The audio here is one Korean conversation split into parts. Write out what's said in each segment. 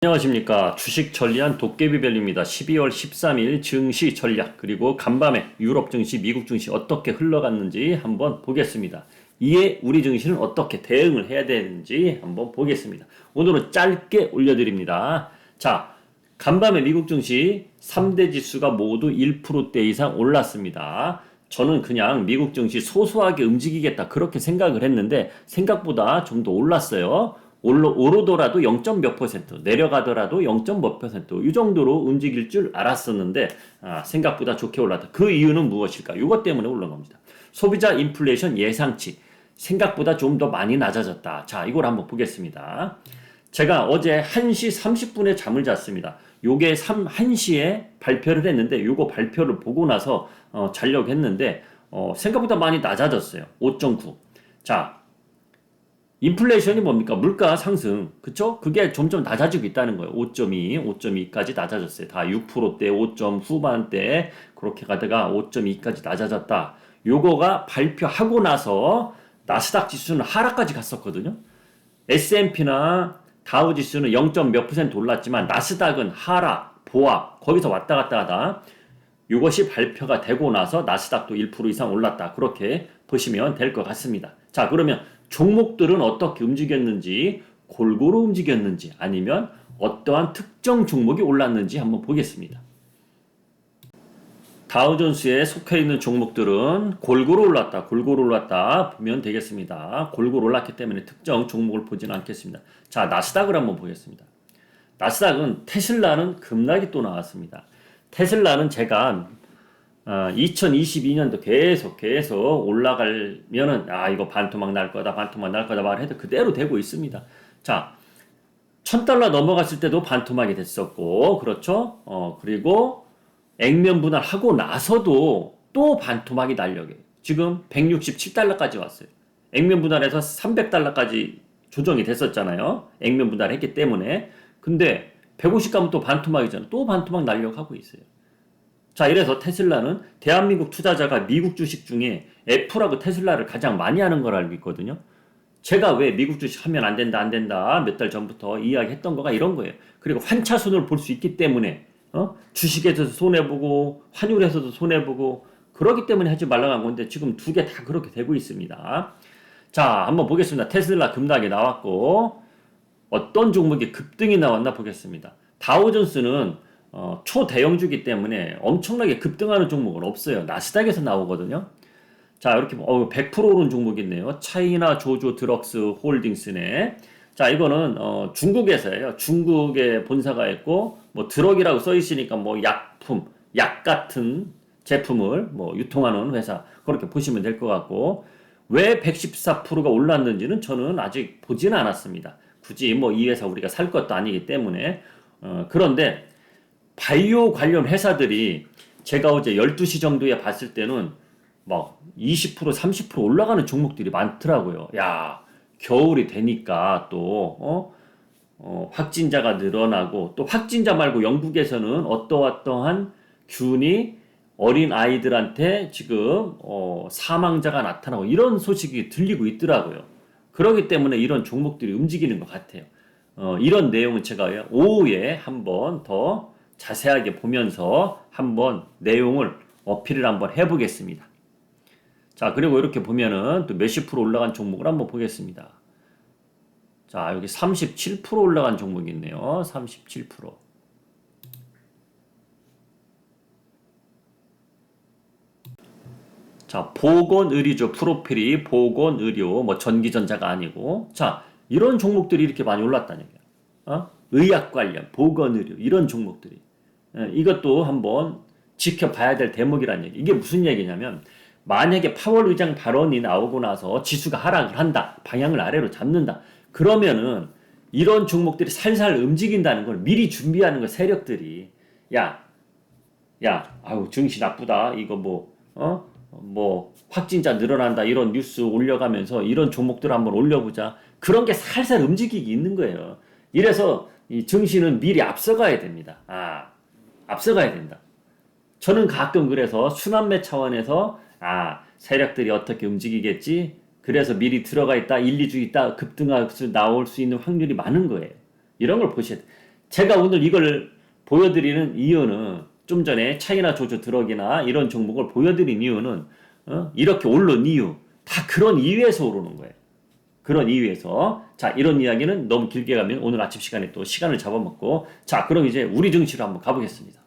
안녕하십니까 주식 전리안 도깨비별입니다. 12월 13일 증시 전략 그리고 간밤에 유럽 증시, 미국 증시 어떻게 흘러갔는지 한번 보겠습니다. 이에 우리 증시는 어떻게 대응을 해야 되는지 한번 보겠습니다. 오늘은 짧게 올려드립니다. 자, 간밤에 미국 증시 3대 지수가 모두 1%대 이상 올랐습니다. 저는 그냥 미국 증시 소소하게 움직이겠다 그렇게 생각을 했는데 생각보다 좀 더 올랐어요. 올라, 오르더라도 0. 몇 퍼센트, 내려가더라도 0. 몇 퍼센트, 이 정도로 움직일 줄 알았었는데, 아, 생각보다 좋게 올랐다. 그 이유는 무엇일까? 이것 때문에 올라간 겁니다. 소비자 인플레이션 예상치, 생각보다 좀 더 많이 낮아졌다. 자, 이걸 한번 보겠습니다. 제가 어제 1시 30분에 잠을 잤습니다. 요게 3, 1시에 발표를 했는데, 요거 발표를 보고 나서, 어, 자려고 했는데, 어, 생각보다 많이 낮아졌어요. 5.9. 자, 인플레이션이 뭡니까? 물가 상승. 그쵸? 그게 점점 낮아지고 있다는 거예요. 5.2, 5.2까지 낮아졌어요. 다 6%대, 5점 후반대, 그렇게 가다가 5.2까지 낮아졌다. 요거가 발표하고 나서 나스닥 지수는 하락까지 갔었거든요. S&P나 다우 지수는 0. 몇 퍼센트 올랐지만 나스닥은 하락, 보합, 거기서 왔다 갔다 하다. 이것이 발표가 되고 나서 나스닥도 1% 이상 올랐다. 그렇게 보시면 될 것 같습니다. 자, 그러면 종목들은 어떻게 움직였는지, 골고루 움직였는지, 아니면 어떠한 특정 종목이 올랐는지 한번 보겠습니다. 다우존스에 속해 있는 종목들은 골고루 올랐다, 골고루 올랐다 보면 되겠습니다. 골고루 올랐기 때문에 특정 종목을 보지는 않겠습니다. 자, 나스닥을 한번 보겠습니다. 나스닥은 테슬라는 급락이 또 나왔습니다. 테슬라는 제가 어, 2022년도 계속 계속 올라가면은 아 이거 반토막 날 거다 반토막 날 거다 말해도 그대로 되고 있습니다. 자, 1000달러 넘어갔을 때도 반토막이 됐었고 그렇죠? 어 그리고 액면 분할하고 나서도 또 반토막이 날려게 지금 167달러까지 왔어요. 액면 분할해서 300달러까지 조정이 됐었잖아요. 액면 분할했기 때문에 근데 150 가면 또 반토막이잖아. 또 반토막 날려고 하고 있어요. 자, 이래서 테슬라는 대한민국 투자자가 미국 주식 중에 애플하고 테슬라를 가장 많이 하는 걸 알고 있거든요. 제가 왜 미국 주식 하면 안 된다, 안 된다, 몇 달 전부터 이야기했던 거가 이런 거예요. 그리고 환차손을 볼 수 있기 때문에, 어? 주식에서도 손해보고, 환율에서도 손해보고, 그러기 때문에 하지 말라고 한 건데, 지금 두 개 다 그렇게 되고 있습니다. 자, 한번 보겠습니다. 테슬라 급락이 나왔고, 어떤 종목이 급등이 나왔나 보겠습니다. 다우존스는 어, 초대형주기 때문에 엄청나게 급등하는 종목은 없어요. 나스닥에서 나오거든요. 자, 이렇게 어, 100% 오른 종목이 있네요. 차이나 조조 드럭스 홀딩스네. 자, 이거는 어, 중국에서예요. 중국에 본사가 있고 뭐 드럭이라고 써 있으니까 뭐 약품, 약 같은 제품을 뭐 유통하는 회사 그렇게 보시면 될 것 같고 왜 114%가 올랐는지는 저는 아직 보지는 않았습니다. 굳이 뭐 이 회사 우리가 살 것도 아니기 때문에 어, 그런데 바이오 관련 회사들이 제가 어제 12시 정도에 봤을 때는 막 20% 30% 올라가는 종목들이 많더라고요. 야, 겨울이 되니까 또 어? 어, 확진자가 늘어나고 또 확진자 말고 영국에서는 어떠어떠한 균이 어린 아이들한테 지금 어, 사망자가 나타나고 이런 소식이 들리고 있더라고요. 그렇기 때문에 이런 종목들이 움직이는 것 같아요. 어, 이런 내용은 제가 오후에 한번 더 자세하게 보면서 한번 내용을 어필을 한번 해보겠습니다. 자, 그리고 이렇게 보면은 또 몇십 프로 올라간 종목을 한번 보겠습니다. 자, 여기 37% 올라간 종목이 있네요. 37%. 자, 보건의료죠. 프로필이 보건의료, 뭐 전기전자가 아니고. 자, 이런 종목들이 이렇게 많이 올랐다는 얘기야. 어? 의학 관련, 보건의료, 이런 종목들이. 예, 이것도 한번 지켜봐야 될 대목이란 얘기. 이게 무슨 얘기냐면 만약에 파월 의장 발언이 나오고 나서 지수가 하락을 한다. 방향을 아래로 잡는다. 그러면은 이런 종목들이 살살 움직인다는 걸 미리 준비하는 거 세력들이 야, 야, 아우 증시 나쁘다. 이거 뭐 어? 뭐 확진자 늘어난다 이런 뉴스 올려가면서 이런 종목들 한번 올려보자. 그런 게 살살 움직이기 있는 거예요. 이래서 이 증시는 미리 앞서가야 됩니다. 아, 앞서가야 된다. 저는 가끔 그래서 순환매 차원에서 아 세력들이 어떻게 움직이겠지 그래서 미리 들어가 있다 1, 2주 있다 급등할 수 나올 수 있는 확률이 많은 거예요. 이런 걸 보셔야 돼. 제가 오늘 이걸 보여드리는 이유는 좀 전에 차이나 조조 드럭이나 이런 종목을 보여드린 이유는 어? 이렇게 오른 이유 다 그런 이유에서 오르는 거예요. 그런 이유에서 자 이런 이야기는 너무 길게 가면 오늘 아침 시간에 또 시간을 잡아먹고 자 그럼 이제 우리 증시로 한번 가보겠습니다.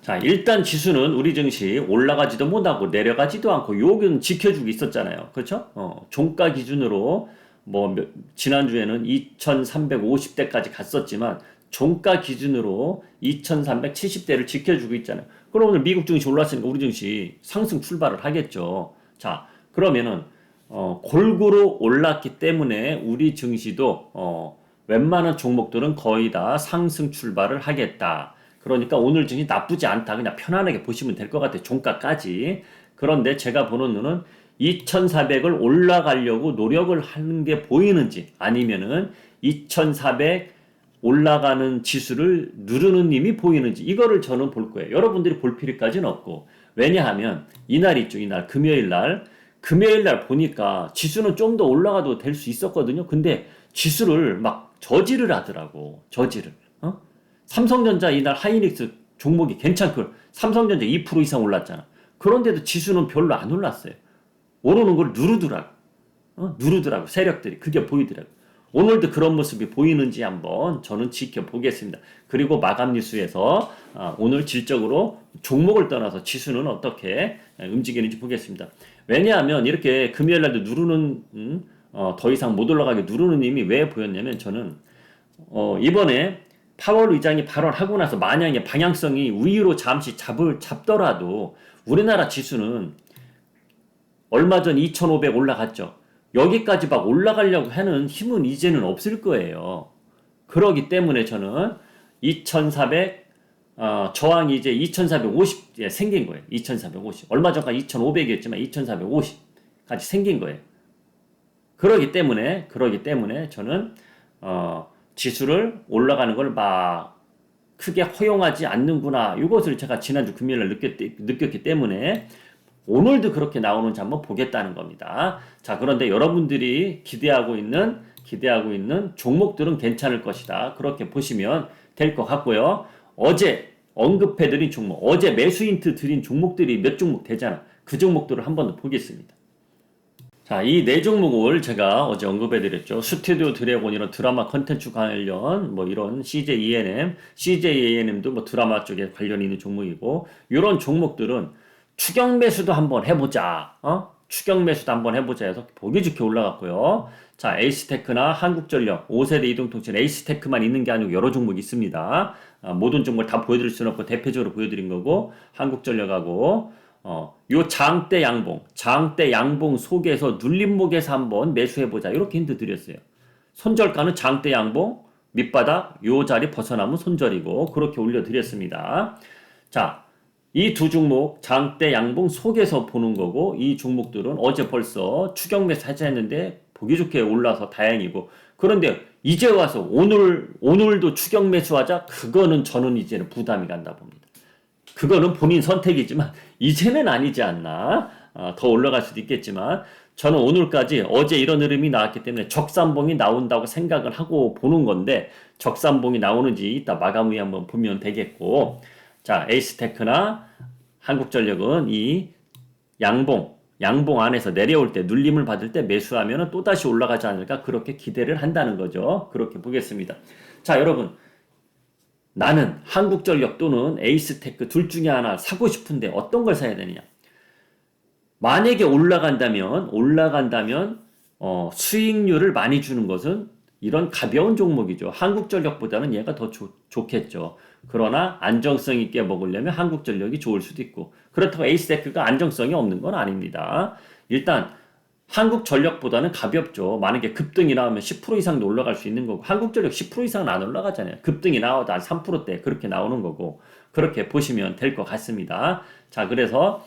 자 일단 지수는 우리 증시 올라가지도 못하고 내려가지도 않고 요건 지켜주고 있었잖아요. 그렇죠? 어, 종가 기준으로 뭐 몇- 지난주에는 2350대까지 갔었지만 종가 기준으로 2370대를 지켜주고 있잖아요. 그럼 오늘 미국 증시 올랐으니까 우리 증시 상승 출발을 하겠죠. 자 그러면은 어, 골고루 올랐기 때문에 우리 증시도 어, 웬만한 종목들은 거의 다 상승 출발을 하겠다. 그러니까 오늘 증시 나쁘지 않다. 그냥 편안하게 보시면 될 것 같아요. 종가까지. 그런데 제가 보는 눈은 2400을 올라가려고 노력을 하는 게 보이는지 아니면은 2400 올라가는 지수를 누르는 님이 보이는지 이거를 저는 볼 거예요. 여러분들이 볼 필요까지는 없고 왜냐하면 이날 있죠. 이날 금요일 날 금요일 날 보니까 지수는 좀 더 올라가도 될 수 있었거든요. 근데 지수를 막 저지를 하더라고. 저지를. 어? 삼성전자 이날 하이닉스 종목이 괜찮고 삼성전자 2% 이상 올랐잖아. 그런데도 지수는 별로 안 올랐어요. 오르는 걸 누르더라고. 어? 누르더라고. 세력들이. 그게 보이더라고. 오늘도 그런 모습이 보이는지 한번 저는 지켜보겠습니다. 그리고 마감 뉴스에서 아, 오늘 질적으로 종목을 떠나서 지수는 어떻게 움직이는지 보겠습니다. 왜냐하면 이렇게 금요일 날도 누르는 음, 어, 더 이상 못 올라가게 누르는 힘이 왜 보였냐면 저는 어, 이번에 파월 의장이 발언하고 나서 만약에 방향성이 우위로 잠시 잡을 잡더라도 우리나라 지수는 얼마 전 2,500 올라갔죠. 여기까지 막 올라가려고 하는 힘은 이제는 없을 거예요. 그러기 때문에 저는 2,400 어, 저항이 이제 2,450에 생긴 거예요. 2,450. 얼마 전까지 2,500이었지만 2,450까지 생긴 거예요. 그러기 때문에 그러기 때문에 저는 어, 지수를 올라가는 걸 막 크게 허용하지 않는구나. 이것을 제가 지난주 금요일날 느꼈, 느꼈기 때문에 오늘도 그렇게 나오는지 한번 보겠다는 겁니다. 자, 그런데 여러분들이 기대하고 있는 기대하고 있는 종목들은 괜찮을 것이다. 그렇게 보시면 될 것 같고요. 어제 언급해드린 종목, 어제 매수 힌트 드린 종목들이 몇 종목 되잖아. 그 종목들을 한 번 더 보겠습니다. 자, 이 네 종목을 제가 어제 언급해드렸죠. 스튜디오 드래곤 이런 드라마 컨텐츠 관련 뭐 이런 CJ ENM, CJ ENM도 뭐 드라마 쪽에 관련이 있는 종목이고 이런 종목들은 추경 매수도 한번 해보자. 어? 추경 매수도 한번 해보자 해서 보기 좋게 올라갔고요. 자, 에이스테크나 한국전력, 5세대 이동통신 에이스테크만 있는 게 아니고 여러 종목이 있습니다. 아, 모든 종목을 다 보여드릴 수는 없고 대표적으로 보여드린 거고 한국전력하고 어, 요 장대 양봉, 장대 양봉 속에서 눌림목에서 한번 매수해보자. 이렇게 힌트 드렸어요. 손절가는 장대 양봉, 밑바닥 요 자리 벗어나면 손절이고 그렇게 올려드렸습니다. 자, 이 두 종목 장대 양봉 속에서 보는 거고 이 종목들은 어제 벌써 추경 매수 하자 했는데 보기 좋게 올라서 다행이고. 그런데 이제 와서 오늘 오늘도 추경 매수하자? 그거는 저는 이제는 부담이 간다 봅니다. 그거는 본인 선택이지만 이제는 아니지 않나? 아, 더 올라갈 수도 있겠지만 저는 오늘까지 어제 이런 흐름이 나왔기 때문에 적산봉이 나온다고 생각을 하고 보는 건데 적산봉이 나오는지 이따 마감 후에 한번 보면 되겠고. 자 에이스테크나 한국전력은 이 양봉 양봉 안에서 내려올 때 눌림을 받을 때 매수하면 또 다시 올라가지 않을까 그렇게 기대를 한다는 거죠. 그렇게 보겠습니다. 자 여러분. 나는 한국전력 또는 에이스테크 둘 중에 하나 사고 싶은데 어떤 걸 사야 되느냐? 만약에 올라간다면 올라간다면 어, 수익률을 많이 주는 것은 이런 가벼운 종목이죠. 한국전력보다는 얘가 더 좋, 좋겠죠. 그러나 안정성 있게 먹으려면 한국전력이 좋을 수도 있고 그렇다고 에이스테크가 안정성이 없는 건 아닙니다. 일단 한국전력보다는 가볍죠. 만약에 급등이 나오면 10% 이상도 올라갈 수 있는 거고 한국전력 10% 이상은 안 올라가잖아요. 급등이 나와도 한 3%대 그렇게 나오는 거고 그렇게 보시면 될 것 같습니다. 자 그래서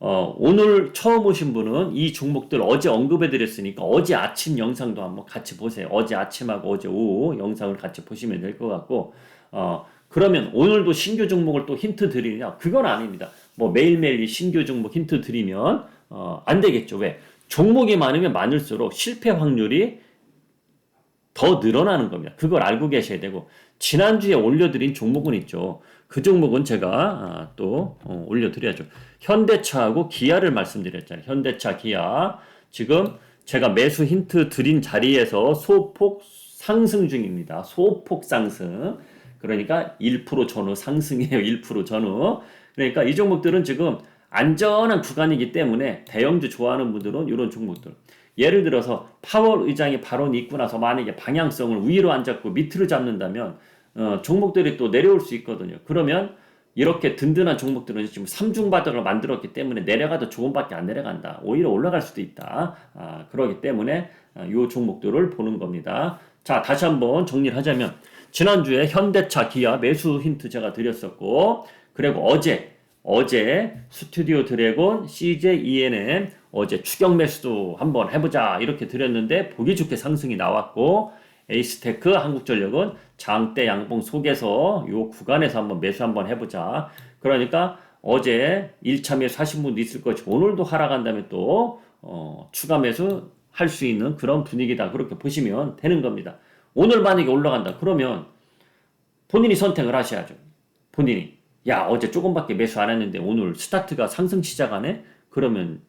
어, 오늘 처음 오신 분은 이 종목들 어제 언급해 드렸으니까 어제 아침 영상도 한번 같이 보세요. 어제 아침하고 어제 오후 영상을 같이 보시면 될 것 같고 어, 그러면 오늘도 신규 종목을 또 힌트 드리냐? 그건 아닙니다. 뭐 매일매일 이 신규 종목 힌트 드리면 어, 안 되겠죠. 왜? 종목이 많으면 많을수록 실패 확률이 더 늘어나는 겁니다. 그걸 알고 계셔야 되고 지난주에 올려드린 종목은 있죠. 그 종목은 제가 아, 또 어, 올려드려야죠. 현대차하고 기아를 말씀드렸잖아요. 현대차, 기아 지금 제가 매수 힌트 드린 자리에서 소폭 상승 중입니다. 소폭 상승. 그러니까 1% 전후 상승이에요. 1% 전후. 그러니까 이 종목들은 지금 안전한 구간이기 때문에 대형주 좋아하는 분들은 이런 종목들. 예를 들어서 파월 의장이 발언이 있고 나서 만약에 방향성을 위로 안 잡고 밑으로 잡는다면 어, 종목들이 또 내려올 수 있거든요. 그러면 이렇게 든든한 종목들은 지금 삼중 바닥을 만들었기 때문에 내려가도 조금밖에 안 내려간다. 오히려 올라갈 수도 있다. 아, 그러기 때문에 아, 이 종목들을 보는 겁니다. 자, 다시 한번 정리를 하자면 지난주에 현대차, 기아 매수 힌트 제가 드렸었고 그리고 어제 어제 스튜디오 드래곤, CJ ENM 어제 추격 매수도 한번 해보자 이렇게 드렸는데 보기 좋게 상승이 나왔고 에이스테크 한국전력은 장대 양봉 속에서 요 구간에서 한번 매수 한번 해보자. 그러니까 어제 1차 매수 하신 분도 있을 것이고 오늘도 하락한다면 또 어, 추가 매수 할 수 있는 그런 분위기다 그렇게 보시면 되는 겁니다. 오늘 만약에 올라간다 그러면 본인이 선택을 하셔야죠. 본인이 야 어제 조금밖에 매수 안 했는데 오늘 스타트가 상승 시작하네 그러면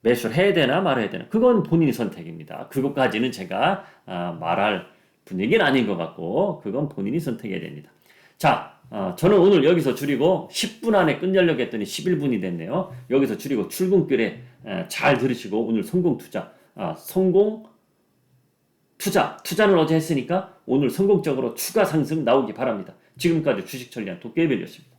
매수를 해야 되나 말아야 되나 그건 본인이 선택입니다. 그것까지는 제가 아, 말할 분위기는 아닌 것 같고 그건 본인이 선택해야 됩니다. 자 어, 저는 오늘 여기서 줄이고 10분 안에 끝내려고 했더니 11분이 됐네요. 여기서 줄이고 출근길에 에, 잘 들으시고 오늘 성공 투자 아, 성공 투자 투자는 어제 했으니까 오늘 성공적으로 추가 상승 나오기 바랍니다. 지금까지 주식 전략 도깨비였습니다.